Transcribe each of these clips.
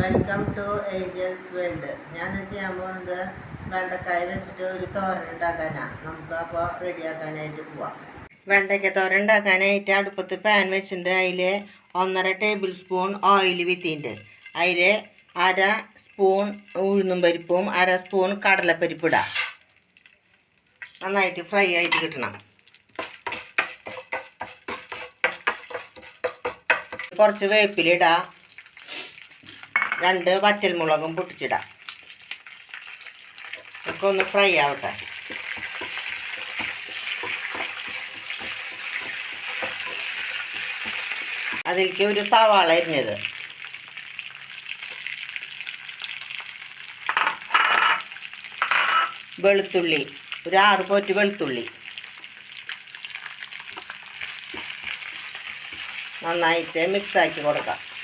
Welcome to Angeles world ഞാൻ ചെയ്യാൻ പോകുന്നത് വെണ്ടക്കായ വെച്ചിട്ട് ഒരു തോരൻ ഉണ്ടാക്കാനാണ് നമുക്ക് അപ്പോൾ റെഡിയാക്കാനായിട്ട് പോവാം. വെണ്ടയ്ക്ക തോരൻ ഉണ്ടാക്കാനായിട്ട് അടുപ്പത്ത് പാൻ വെച്ചിട്ടുണ്ട്. അതിൽ ഒന്നര ടേബിൾ സ്പൂൺ ഓയിൽ വിത്തിണ്ട് അതിൽ അര സ്പൂൺ ഉഴുന്നും പരിപ്പും അര സ്പൂൺ കടലപ്പരിപ്പ് ഇടാം. നന്നായിട്ട് ഫ്രൈ ആയിട്ട് കിട്ടണം. കുറച്ച് വേപ്പിലിടാം രണ്ട് വറ്റൽമുളകും പൊട്ടിച്ചിടാം. ഒക്കെ ഒന്ന് ഫ്രൈ ആവട്ടെ. അതിലേക്ക് ഒരു സവാള അരിഞ്ഞത്. വെളുത്തുള്ളി ഒരു ആറ് പോറ്റ് വെളുത്തുള്ളി. നന്നായിട്ട് മിക്സാക്കി കൊടുക്കാം.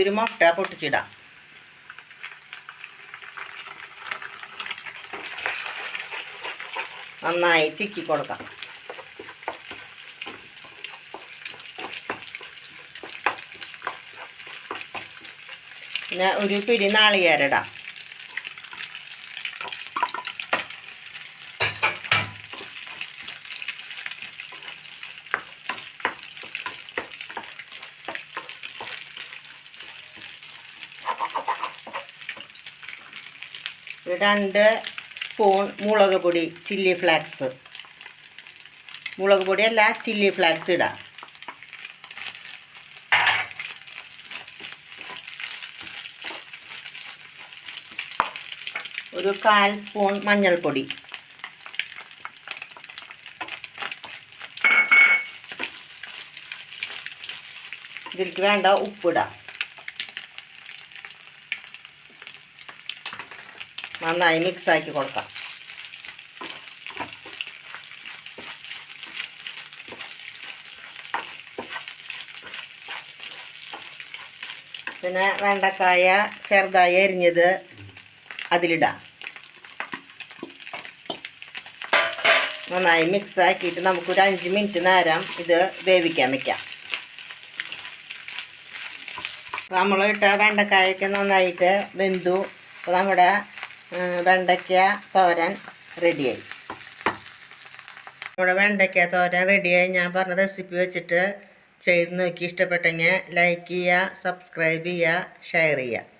ഒരു മുട്ട പൊട്ടിച്ചിടാം. നന്നായി ചിക്കി കൊടുക്കാം. പിന്നെ ഒരു പിടി നാളികേരടാം. രണ്ട് സ്പൂൺ മുളക് പൊടി ചില്ലി ഫ്ലാക്സ് മുളക് പൊടിയല്ല ചില്ലി ഫ്ലാക്സ് ഇടാം. ഒരു കാൽ സ്പൂൺ മഞ്ഞൾപ്പൊടി. ഇതിലേക്ക് വേണ്ട ഉപ്പിടാം. നന്നായി മിക്സാക്കി കൊടുക്കാം. പിന്നെ വെണ്ടക്കായ ചെറുതായി അരിഞ്ഞത് അതിലിടാം. നന്നായി മിക്സ് ആക്കിയിട്ട് നമുക്കൊരു അഞ്ച് മിനിറ്റ് നേരം ഇത് വേവിക്കാൻ വയ്ക്കാം നമ്മൾ ഇട്ട വെണ്ടക്കായൊക്കെ നന്നായിട്ട് വെന്തു. അപ്പോൾ നമ്മുടെ വെണ്ടയ്ക്ക തോരൻ റെഡിയായി. നമ്മുടെ വെണ്ടയ്ക്ക തോരൻ റെഡിയായി. ഞാൻ പറഞ്ഞ റെസിപ്പി വെച്ചിട്ട് ചെയ്ത് നോക്കി. ഇഷ്ടപ്പെട്ടെങ്കിൽ ലൈക്ക് ചെയ്യുക സബ്സ്ക്രൈബ് ചെയ്യുക ഷെയർ ചെയ്യുക.